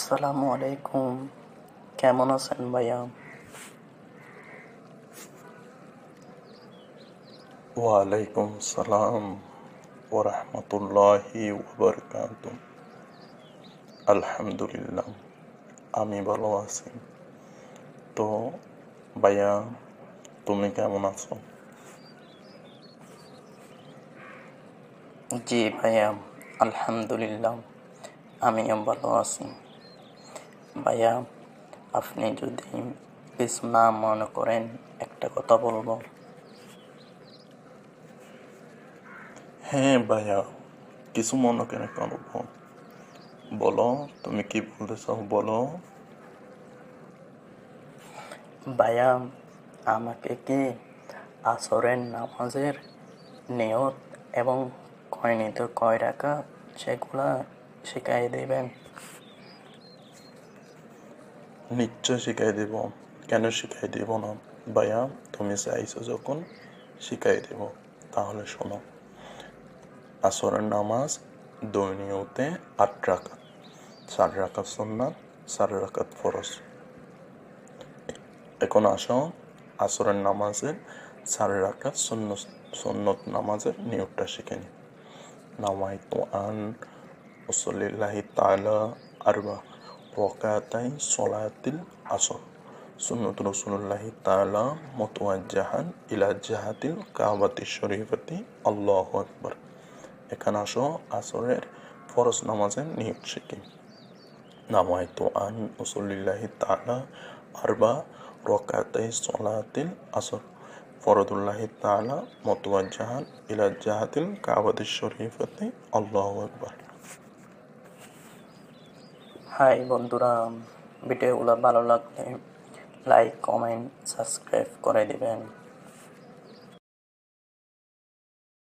আসসালামু আলাইকুম। কেমন আছেন ভাইয়া? ওয়ালাইকুম সালাম ওরহমতুল্লাহি ওবরকাত আলহামদুলিল্লাহ আমি ভালো আছি। তো ভাইয়া তুমি কেমন আছো? জি ভাইয়া আলহামদুলিল্লাহ আমিও ভালো আছি। ভাইয়া আপনি যদি কিছু না মনে করেন একটা কথা বলব। হ্যাঁ ভাইয়া কিছু মনে কেন করব? বলো তুমি কি বলতে চাও বলো। ভাইয়া আমাকে কি আসরের নামাজের নিয়ত এবং কয় নিত কয় রাখা সেগুলা শিখাই দেবেন? নিশ্চয় শিখাই দেব। কেন শিখাই দেব না? ভাইয়া, তুমি চাইছো যখন শিখাই দেব, তাহলে শোনো। আসরের নামাজ দৈনিয়তে আট রাকাত, চার রাকাত সুন্নাত, চার রাকাত ফরজ। এখন আসো, আসরের নামাজের চার রাকাত সুন্ন সুন্নত নামাজের নিয়তটা শিখে নি নামাই তো আন ওসলিল্লাহি তাআলা আরবা রকাতাই সলাতিল আসর। সুন্নত রসুল্লাহি তাআলা মুতওয়াজ্জাহান ইলা জাহাতিল কাবাতি শরীফাতি। আল্লাহু আকবার। এখানে আসো, আসরের ফরজ নামাজের নিয়ত শিখি নামাইতু আন ওসলিল্লাহি তাআলা আরবা রকাতাই সলাতিল আসর। ফরদুল্লাহি তাআলা মুতওয়াজ্জাহান ইলা জাহাতিল কাবাতি শরীফাতি। আল্লাহু আকবার। হাই বন্ধুরা ভিডিওগুলো ভালো লাগলে লাইক কমেন্ট সাবস্ক্রাইব করে দিবেন।